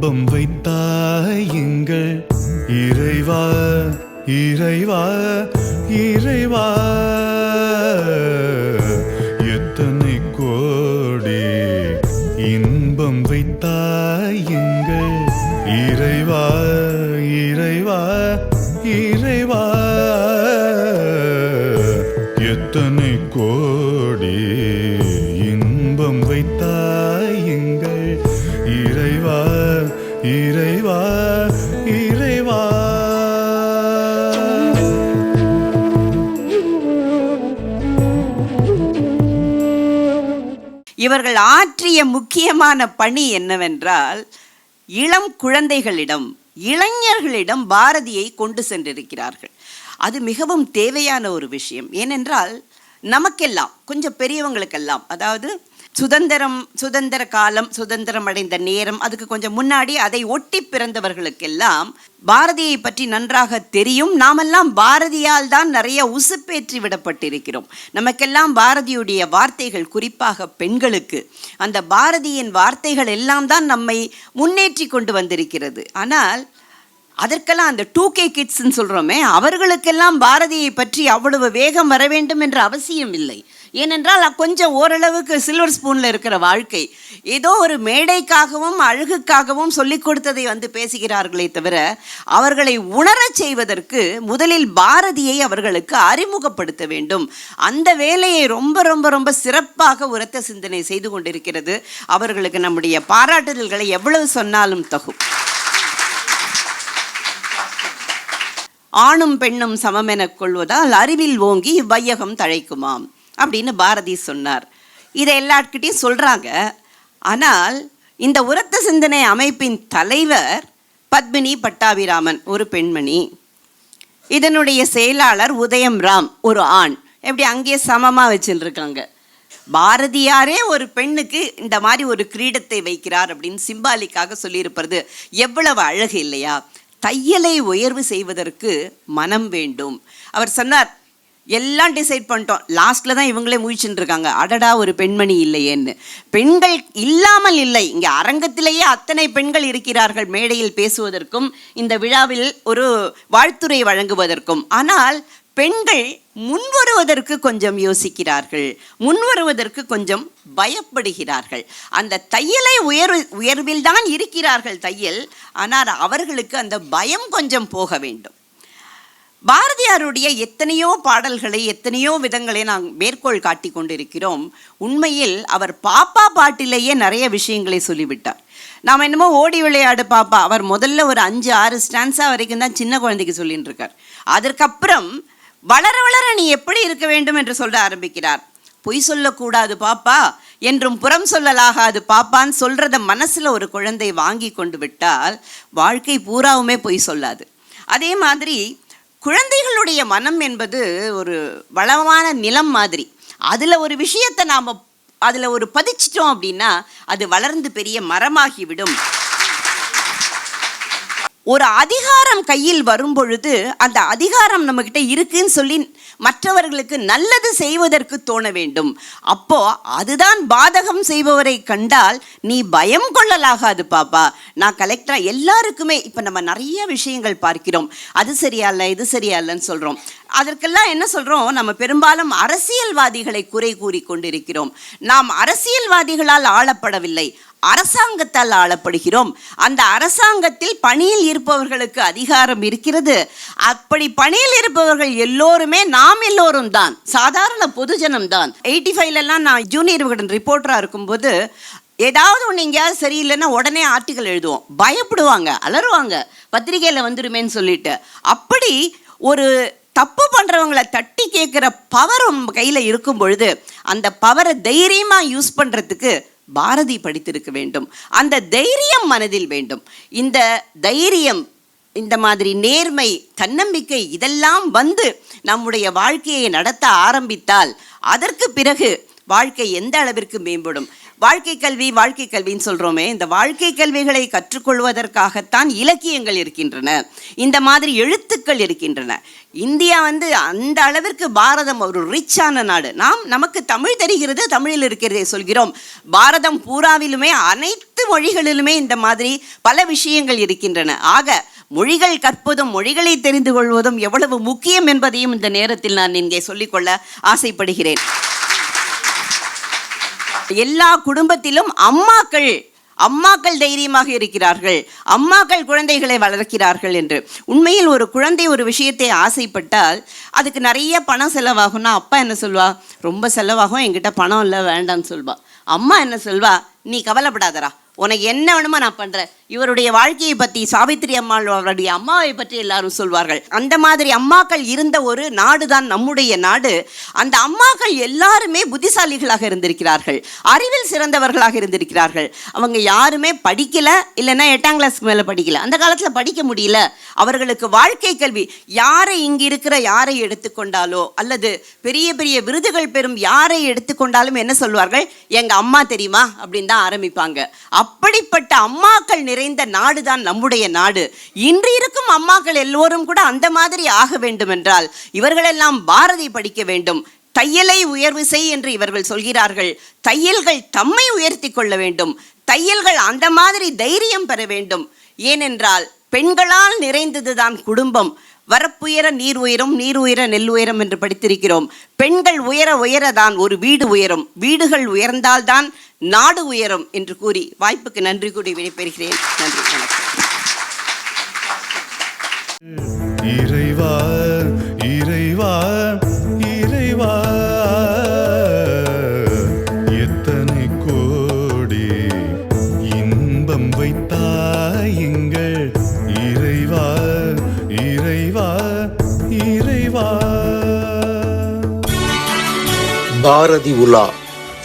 இன்பம் வைத்தாய் எங்கள் இறைவா இறைவா இறைவா. எத்தனை கோடி இன்பம் வைத்தாய் எங்கள் இறைவா. இறைவா இறைவா. இவர்கள் ஆற்றிய முக்கியமான பணி என்னவென்றால் இளம் குழந்தைகளிடம் இளைஞர்களிடம் பாரதியை கொண்டு சென்றிருக்கிறார்கள். அது மிகவும் தேவையான ஒரு விஷயம். ஏனென்றால் நமக்கெல்லாம் கொஞ்சம் பெரியவங்களுக்கெல்லாம் அதாவது சுதந்திரம் சுதந்திர காலம் சுதந்திரம் அடைந்த நேரம் அதுக்கு கொஞ்சம் முன்னாடி அதை ஒட்டி பிறந்தவர்களுக்கெல்லாம் பாரதியை பற்றி நன்றாக தெரியும். நாமெல்லாம் பாரதியால் தான் நிறைய உசுப்பேற்றி விடப்பட்டிருக்கிறோம். நமக்கெல்லாம் பாரதியுடைய வார்த்தைகள் குறிப்பாக பெண்களுக்கு. அந்த பாரதியின் வார்த்தைகள் எல்லாம் தான் நம்மை முன்னேற்றி கொண்டு வந்திருக்கிறது. ஆனால் அதற்கெல்லாம் அந்த டூ கே கிட்ஸ்ன்னு சொல்கிறோமே அவர்களுக்கெல்லாம் பாரதியை பற்றி அவ்வளவு வேகம் வர வேண்டும் என்ற அவசியம் இல்லை. ஏனென்றால் கொஞ்சம் ஓரளவுக்கு சில்வர் ஸ்பூனில் இருக்கிற வாழ்க்கை. ஏதோ ஒரு மேடைக்காகவும் அழகுக்காகவும் சொல்லிக் கொடுத்ததை வந்து பேசுகிறார்களே தவிர அவர்களை உணரச் செய்வதற்கு முதலில் பாரதியை அவர்களுக்கு அறிமுகப்படுத்த வேண்டும். அந்த வேலையை ரொம்ப ரொம்ப ரொம்ப சிறப்பாக உரத்த சிந்தனை செய்து கொண்டிருக்கிறது. அவர்களுக்கு நம்முடைய பாராட்டுதல்களை எவ்வளவு சொன்னாலும் தகும். ஆணும் பெண்ணும் சமமெனக் கொள்வதால் அறிவில் ஓங்கி இவ்வையகம் தழைக்குமாம். அப்படின்னு பாரதி சொன்னார். இதை எல்லார்கிட்டையும் சொல்கிறாங்க ஆனால் இந்த உரத்த சிந்தனை அமைப்பின் தலைவர் பத்மினி பட்டாபிராமன் ஒரு பெண்மணி. இதனுடைய செயலாளர் உதயம் ராம் ஒரு ஆண். எப்படி அங்கேயே சமமாக வச்சுருக்காங்க. பாரதியாரே ஒரு பெண்ணுக்கு இந்த மாதிரி ஒரு கிரீடத்தை வைக்கிறார் அப்படின்னு சிம்பாலிக்காக சொல்லியிருப்பது எவ்வளவு அழகு இல்லையா? தையலை உயர்வு செய்வதற்கு மனம் வேண்டும். அவர் சொன்னார் எல்லாம் டிசைட் பண்ணிட்டோம். லாஸ்ட்டில் தான் இவங்களே முழிச்சுட்டு இருக்காங்க. அடடா ஒரு பெண்மணி இல்லையேன்னு. பெண்கள் இல்லாமல் இல்லை. இங்கே அரங்கத்திலேயே அத்தனை பெண்கள் இருக்கிறார்கள் மேடையில் பேசுவதற்கும் இந்த விழாவில் ஒரு வாழ்த்துரை வழங்குவதற்கும். ஆனால் பெண்கள் முன்வருவதற்கு கொஞ்சம் யோசிக்கிறார்கள். முன்வருவதற்கு கொஞ்சம் பயப்படுகிறார்கள். அந்த தையலை உயர் உயர்வில் தான் இருக்கிறார்கள் தையல். ஆனால் அவர்களுக்கு அந்த பயம் கொஞ்சம் போக வேண்டும். பாரதியாருடைய எத்தனையோ பாடல்களை எத்தனையோ விதங்களை நாம் மேற்கோள் காட்டி கொண்டிருக்கிறோம். உண்மையில் அவர் பாப்பா பாட்டிலேயே நிறைய விஷயங்களை சொல்லிவிட்டார். நாம் என்னமோ ஓடி விளையாடு பாப்பா அவர் முதல்ல ஒரு அஞ்சு ஆறு ஸ்டான்ஸா வரைக்கும் தான் சின்ன குழந்தைக்கு சொல்லிட்டு இருக்கார் அதற்கப்புறம் வளர வளர நீ எப்படி இருக்க வேண்டும்? என்று சொல்ல ஆரம்பிக்கிறார். பொய் சொல்லக்கூடாது பாப்பா என்றும் புறம் சொல்லலாகாது பாப்பான்னு சொல்கிறத மனசுல ஒரு குழந்தை வாங்கி கொண்டு விட்டால் வாழ்க்கை பூராவுமே பொய் சொல்லாது. அதே மாதிரி குழந்தைகளுடைய மனம் என்பது ஒரு வளமான நிலம் மாதிரி. அதில் ஒரு விஷயத்தை நாம் அதில் ஒரு பதிச்சிட்டோம் அப்படின்னா அது வளர்ந்து பெரிய மரமாகிவிடும். ஒரு அதிகாரம் கையில் வரும் பொழுது அந்த அதிகாரம் நம்மக்கிட்ட இருக்குன்னு சொல்லி மற்றவர்களுக்கு நல்லது செய்வதற்கு தோண வேண்டும். அப்போ அதுதான் பாதகம் செய்பவரை கண்டால் நீ பயம் கொள்ளலாகாது பாப்பா. நான் கலெக்டராக எல்லாருக்குமே இப்போ நம்ம நிறைய விஷயங்கள் பார்க்கிறோம். அது சரியா இல்லை இது சரியா இல்லைன்னு சொல்கிறோம் அதற்கெல்லாம் என்ன சொல்கிறோம் நம்ம பெரும்பாலும் அரசியல்வாதிகளை குறை கூறி கொண்டிருக்கிறோம். நாம் அரசியல்வாதிகளால் ஆளப்படவில்லை. அரசாங்கத்தால் ஆளப்படுகிறோம். அந்த அரசாங்கத்தில் பணியில் இருப்பவர்களுக்கு அதிகாரம் இருக்கிறது. அப்படி பணியில் இருப்பவர்கள் எல்லோருமே நாம் எல்லோரும் தான். சாதாரண பொதுஜனம் தான். எயிட்டி ஃபைவ்லலாம் நான் ஜூனியர் விகடன் ரிப்போர்ட்டராக இருக்கும்போது ஏதாவது ஒன்று எங்கேயாவது சரியில்லைன்னா உடனே ஆர்டிக்கல் எழுதுவோம். பயப்படுவாங்க அலறுவாங்க. பத்திரிகையில் வந்துருமேன்னு சொல்லிட்டு. அப்படி ஒரு தப்பு பண்ணுறவங்கள தட்டி கேட்குற பவர் நம்ம கையில் இருக்கும் பொழுது அந்த பவரை தைரியமாக யூஸ் பண்ணுறதுக்கு பாரதி படித்திருக்க வேண்டும். அந்த தைரியம் மனதில் வேண்டும். இந்த தைரியம் இந்த மாதிரி நேர்மை தன்னம்பிக்கை இதெல்லாம் வந்து நம்முடைய வாழ்க்கையை நடத்த ஆரம்பித்தால் அதற்கு பிறகு வாழ்க்கை எந்த அளவிற்கு மேம்படும்? வாழ்க்கை கல்வி வாழ்க்கை கல்வின்னு சொல்கிறோமே இந்த வாழ்க்கை கல்விகளை கற்றுக்கொள்வதற்காகத்தான் இலக்கியங்கள் இருக்கின்றன. இந்த மாதிரி எழுத்துக்கள் இருக்கின்றன. இந்தியா வந்து அந்த அளவிற்கு பாரதம் ஒரு ரிச்சான நாடு. நாம் நமக்கு தமிழ் தெரிகிறது தமிழில் இருக்கிறதை சொல்கிறோம். பாரதம் பூராவிலுமே அனைத்து மொழிகளிலுமே இந்த மாதிரி பல விஷயங்கள் இருக்கின்றன. ஆக மொழிகள் கற்பதும் மொழிகளை தெரிந்து கொள்வதும் எவ்வளவு முக்கியம் என்பதையும் இந்த நேரத்தில் நான் இங்கே சொல்லிக்கொள்ள ஆசைப்படுகிறேன். எல்லா குடும்பத்திலும் அம்மாக்கள் அம்மாக்கள் தைரியமாக இருக்கிறார்கள் அம்மாக்கள் குழந்தைகளை வளர்க்கிறார்கள் என்று. உண்மையில் ஒரு குழந்தை ஒரு விஷயத்தை ஆசைப்பட்டால் அதுக்கு நிறைய பணம் செலவாகும்னா அப்பா என்ன சொல்வா? ரொம்ப செலவாகும் என்கிட்ட பணம் இல்லை வேண்டாம்னு சொல்வா. அம்மா என்ன சொல்வா? நீ கவலைப்படாதரா உனக்கு என்ன வேணுமோ நான் பண்ணுறேன் இவருடைய வாழ்க்கையை பற்றி சாவித்திரி அம்மாள் அவருடைய அம்மாவை பற்றி எல்லாரும் சொல்வார்கள். அந்த மாதிரி அம்மாக்கள் இருந்த ஒரு நாடு தான் நம்முடைய நாடு. அந்த அம்மாக்கள் எல்லாருமே புத்திசாலிகளாக இருந்திருக்கிறார்கள். அறிவில் சிறந்தவர்களாக இருந்திருக்கிறார்கள். அவங்க யாருமே படிக்கல இல்லைன்னா எட்டாம் கிளாஸ் மேலே படிக்கல. அந்த காலத்தில் படிக்க முடியல. அவர்களுக்கு வாழ்க்கை கல்வி யாரை இங்கு இருக்கிற யாரை எடுத்துக்கொண்டாலோ அல்லது பெரிய பெரிய விருதுகள் பெறும் யாரை எடுத்துக்கொண்டாலும் என்ன சொல்வார்கள்? எங்கள் அம்மா தெரியுமா? அப்படின்னு தான் ஆரம்பிப்பாங்க. அப்படிப்பட்ட அம்மாக்கள் நிறைந்த நாடு தான் நம்முடைய நாடு. இன்று இருக்கும் அம்மாக்கள் எல்லோரும் கூட அந்த மாதிரி ஆக வேண்டும் என்றால் இவர்களெல்லாம் பாரதி படிக்க வேண்டும். தையலை உயர்வு செய் என்று இவர்கள் சொல்கிறார்கள். தையல்கள் தம்மை உயர்த்தி கொள்ள வேண்டும். தையல்கள் அந்த மாதிரி தைரியம் பெற வேண்டும். ஏனென்றால் பெண்களால் நிறைந்ததுதான் குடும்பம். வரப்புயர நீர் உயரும் நீர் உயர நெல் உயரம் என்று படித்திருக்கிறோம். பெண்கள் உயர உயரதான் ஒரு வீடு உயரும். வீடுகள் உயர்ந்தால்தான் நாடு உயரும் என்று கூறி வாய்ப்புக்கு நன்றி கூறி விடைபெறுகிறேன். நன்றி வணக்கம். இறைவா இறைவா இறைவா எத்தனை கோடி இன்பம் வைத்தாய் எங்கள் இறைவா இறைவா இறைவா. பாரதி உலா.